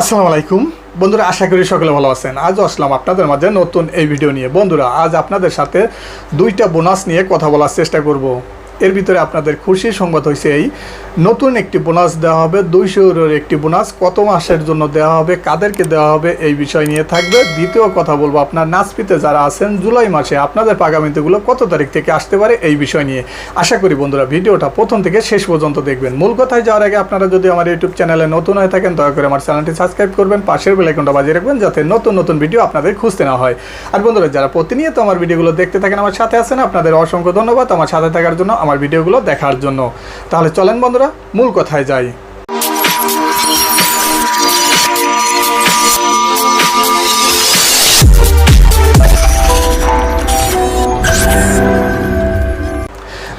আসসালামু আলাইকুম। বন্ধুরা, আশা করি সকলে ভালো আছেন। আজও আসলাম আপনাদের মাঝে নতুন এই ভিডিও নিয়ে। বন্ধুরা, আজ আপনাদের সাথে দুইটা বোনাস নিয়ে কথা বলার চেষ্টা করব। এর ভিতরে আপনাদের খুশি সংবাদ হয়েছে এই, নতুন একটি বোনাস দেওয়া হবে, দুইশো ইউরোর একটি বোনাস, কত মাসের জন্য দেওয়া হবে, কাদেরকে দেওয়া হবে, এই বিষয় নিয়ে থাকবে। দ্বিতীয় কথা বলব, আপনার নাচপিতে যারা আছেন, জুলাই মাসে আপনাদের পাগামিতেগুলো কত তারিখ থেকে আসতে পারে এই বিষয় নিয়ে। আশা করি বন্ধুরা, ভিডিওটা প্রথম থেকে শেষ পর্যন্ত দেখবেন। মূল কথায় যাওয়ার আগে আপনারা যদি আমার ইউটিউব চ্যানেলে নতুন হয়ে থাকেন, দয়া করে আমার চ্যানেলটি সাবস্ক্রাইব করবেন, পাশের বেলাইকনটা বাজিয়ে রাখবেন, যাতে নতুন নতুন ভিডিও আপনাদের খুঁজতে না হয়। আর বন্ধুরা, যারা প্রতিনিয়ত আমার ভিডিওগুলো দেখতে থাকেন, আমার সাথে আছেন, আপনাদের অসংখ্য ধন্যবাদ। আমার সাথে থাকার জন্য আমার ভিডিওগুলো দেখার জন্য। তাহলে চলেন বন্ধুরা মূল কথায় যাই।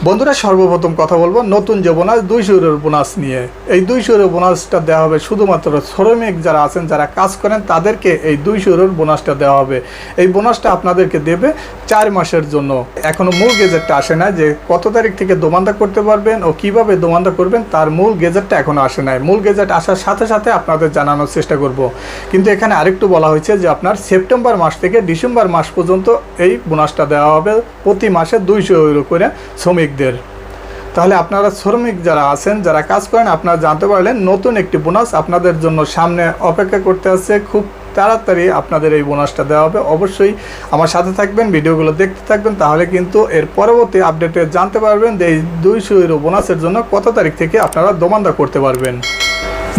বন্ধুরা, সর্বপ্রথম কথা বলব, নতুন যে বোনাস দুইশো ইউরোর বোনাস নিয়ে। এই দুইশো ইউরোর বোনাসটা দেওয়া হবে শুধুমাত্র শ্রমিক যারা আছেন, যারা কাজ করেন, তাদেরকে এই দুইশো ইউরোর বোনাসটা দেওয়া হবে। এই বোনাসটা আপনাদেরকে দেবে চার মাসের জন্য। এখনও মূল গেজেটটা আসে না যে কত তারিখ থেকে দোমান্দা করতে পারবেন ও কীভাবে দোমান্দা করবেন, তার মূল গেজেটটা এখনও আসে নাই। মূল গেজেট আসার সাথে সাথে আপনাদের জানানোর চেষ্টা করব। কিন্তু এখানে আরেকটু বলা হয়েছে যে আপনার সেপ্টেম্বর মাস থেকে ডিসেম্বর মাস পর্যন্ত এই বোনাসটা দেওয়া হবে। প্রতি মাসে দুইশো ইউরো করে শ্রমিকদের। তাহলে আপনারা শ্রমিক যারা আছেন, যারা কাজ করেন, আপনারা জানতে পারলেন নতুন একটি বোনাস আপনাদের জন্য সামনে অপেক্ষা করতে আছে খুব তাড়াতাড়ি আপনাদের এই বোনাসটা দেওয়া হবে। অবশ্যই আমার সাথে থাকবেন, ভিডিওগুলো দেখতে থাকবেন, তাহলে কিন্তু এর পরবর্তী আপডেটে জানতে পারবেন যে এই দুইশো ইউরো বোনাসের জন্য কত তারিখ থেকে আপনারা দোমান্দা করতে পারবেন।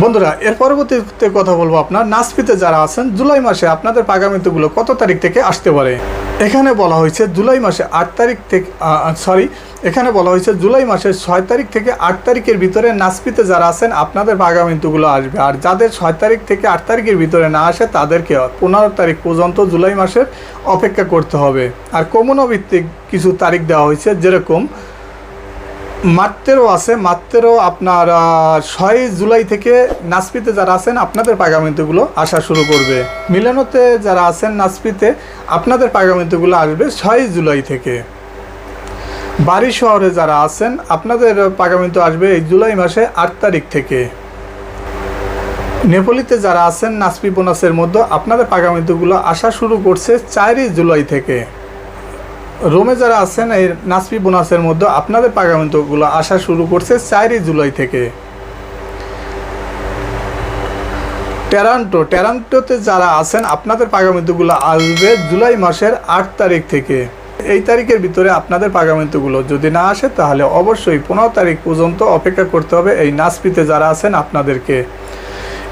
বন্ধুরা, এর পরবর্তীতে কথা বলব আপনার নাসপিতে যারা আছেন, জুলাই মাসে আপনাদের পাগামিতগুলো কত তারিখ থেকে আসতে পারে? এখানে বলা হয়েছে জুলাই মাসে আট তারিখ থেকে সরি এখানে বলা হয়েছে জুলাই মাসের ছয় তারিখ থেকে আট তারিখের ভিতরে নাসপিতে যারা আছেন, আপনাদের পাগামিতগুলো আসবে। আর যাদের ছয় তারিখ থেকে আট তারিখের ভিতরে না আসে, তাদেরকে পনেরো তারিখ পর্যন্ত জুলাই মাসের অপেক্ষা করতে হবে। আর কমনো ভিত্তিক কিছু তারিখ দেওয়া হয়েছে, যেরকম মাত্রেও আছে, মাত্রেরও আপনার ছয় জুলাই থেকে নাসপিতে যারা আছেন, আপনাদের পাগামিন্তুগুলো আসা শুরু করবে। মিলানোতে যারা আছেন নাসপিতে, আপনাদের পাগামিন্তুগুলো আসবে ছয় জুলাই থেকে। বাড়ি শহরে যারা আছেন, আপনাদের পাগামিন্তু আসবে এই জুলাই মাসে আট তারিখ থেকে। নেপোলিতে যারা আছেন, নাসপি বোনাসের মধ্যে, আপনাদের পাগামিন্তুগুলো আসা শুরু করছে চারই জুলাই থেকে। রোমে যারা আছেন, এই নাসপি বোনাসের মধ্যে আপনাদের পাগামিন্তগুলো আসা শুরু করছে চারই জুলাই থেকে। টেরান্টো টেরান্টোতে যারা আছেন, আপনাদের পাগামিন্তগুলো আসবে জুলাই মাসের আট তারিখ থেকে। এই তারিখের ভিতরে আপনাদের পাগামিন্তগুলো যদি না আসে, তাহলে অবশ্যই পনেরো তারিখ পর্যন্ত অপেক্ষা করতে হবে এই নাসপিতে যারা আছেন আপনাদেরকে।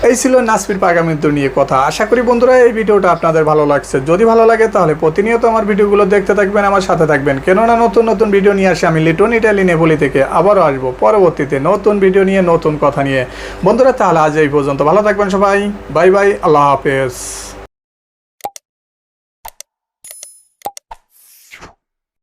এই ছিল নাসপির পাগামিন্তু নিয়ে কথা। আশা করি বন্ধুরা, এই ভিডিওটা আপনাদের ভালো লাগছে। যদি ভালো লাগে তাহলে প্রতিনিয়ত আমার ভিডিওগুলো দেখতে থাকবেন, আমার সাথে থাকবেন। কেননা নতুন নতুন ভিডিও নিয়ে আসে আমি লিটন ইটালি নেবলি থেকে আবারও আসব পরবর্তীতে নতুন ভিডিও নিয়ে, নতুন কথা নিয়ে। বন্ধুরা, তাহলে আজ এই পর্যন্ত। ভালো থাকবেন সবাই। Bye bye. আল্লাহ হাফেজ।